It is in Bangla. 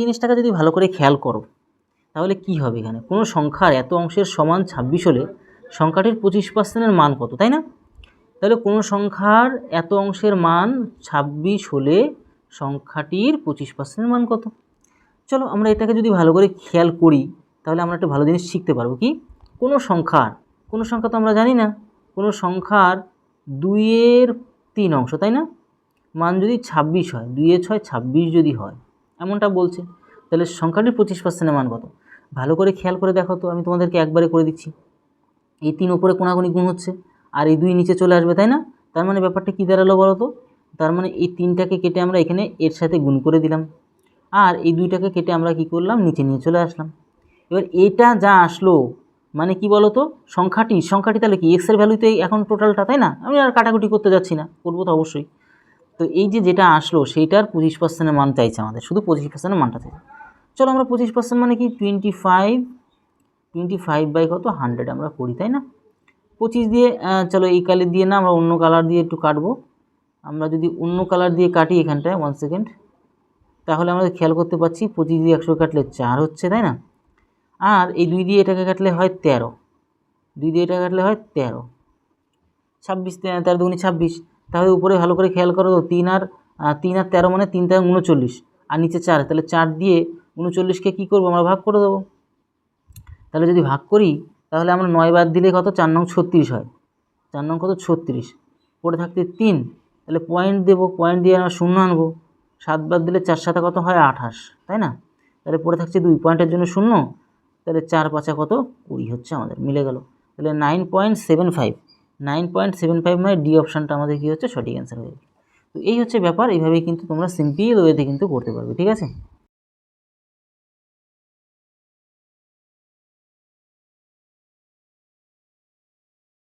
জিনিসটাকে যদি ভালো করে খেয়াল করো, তাহলে কি হবে এখানে? কোনো সংখ্যার এত অংশের সমান ছাব্বিশ হলে সংখ্যাটির পঁচিশ পার্সেন্টের মান কত, তাই না? তাহলে কোনো সংখ্যার এত অংশের মান ছাব্বিশ হলে সংখ্যাটির পঁচিশ পার্সেন্টের মান কত? চলো আমরা এটাকে যদি ভালো করে খেয়াল করি, তাহলে আমরা একটা ভালো জিনিস শিখতে পারব কি? কোনো সংখ্যার, কোনো সংখ্যা তো আমরা জানি না, কোনো সংখ্যার দুইয়ের তিন অংশ, তাই না? মান যদি ছাব্বিশ হয় দুইয়ে ছয়, ছাব্বিশ যদি হয় এমনটা বলছে। তাহলে সংখ্যাটির পঁচিশ পার্সেন্টের মান কত? ভালো করে খেয়াল করে দেখো তো, আমি তোমাদেরকে একবারে করে দিচ্ছি। এই তিন ওপরে কোনাকুনি গুণ হচ্ছে, আর এই দুই নিচে চলে আসবে, তাই না? তার মানে ব্যাপারটা কী দাঁড়াল বলো তো? তার মানে এই তিনটাকে কেটে আমরা এখানে এর সাথে গুণ করে দিলাম। আর এই দুইটাকে কেটে আমরা কি করলাম? নিচে নিয়ে চলে আসলাম। এবার এটা যা আসলো মানে কি বলো তো? সংখ্যাটি সংখ্যাটি তাহলে কি? এক্সের ভ্যালুতে এখন টোটালটা তাই না? আমি আর কাটাকুটি করতে যাচ্ছি না, করব তো অবশ্যই। তো এই যে যেটা আসলো, সেইটার পঁচিশ পার্সেন্টের মান চাইছে আমাদের। শুধু পঁচিশ পার্সেন্টের মানটা চাইছে। চলো আমরা পঁচিশ পার্সেন্ট মানে কি? Twenty five twenty five by কত? হান্ড্রেড আমরা করি, তাই না? পঁচিশ দিয়ে চলো এই কালার দিয়ে না, আমরা অন্য কালার দিয়ে একটু কাটবো। আমরা যদি অন্য কালার দিয়ে কাটি এখানটায় ওয়ান সেকেন্ড তাহলে আমরা খেয়াল করতে পারছি, পঁচিশ দিয়ে একশো কাটলে চার হচ্ছে, তাই না? আর এই দুই দিয়ে এটাকে কাটলে হয় তেরো। দুই দিয়ে এটা কাটলে হয় তেরো। ছাব্বিশ, তেরো দুগুনি ছাব্বিশ। তাহলে উপরে ভালো করে খেয়াল করো তো, তিন আর তিন আর তেরো মানে তিন তেরো উনচল্লিশ। আর নিচে চার, তাহলে চার দিয়ে উনচল্লিশকে কী করব? আমরা ভাগ করে দেবো। তাহলে যদি ভাগ করি, তাহলে আমরা নয় বাদ দিলে কত? চার নং ছত্রিশ হয়। চার নং কত? ছত্রিশ। পড়ে থাকতে তিন, তাহলে পয়েন্ট দেবো। পয়েন্ট দিয়ে আমরা শূন্য আনব। সাত বাদ দিলে চার সাথে কত হয়? আঠাশ, তাই না? তাহলে পড়ে থাকছে দুই। পয়েন্টের জন্য শূন্য, তাহলে চার পাঁচা কত? কুড়ি হচ্ছে আমাদের, মিলে গেল। তাহলে nine point seven five nine point seven five মানে ডি অপশানটা আমাদের কী হচ্ছে সঠিক অ্যান্সার হয়ে যাবে তো এই হচ্ছে ব্যাপার, এইভাবেই কিন্তু তোমরা সিম্পল ওয়েতে কিন্তু করতে পারবে, ঠিক আছে?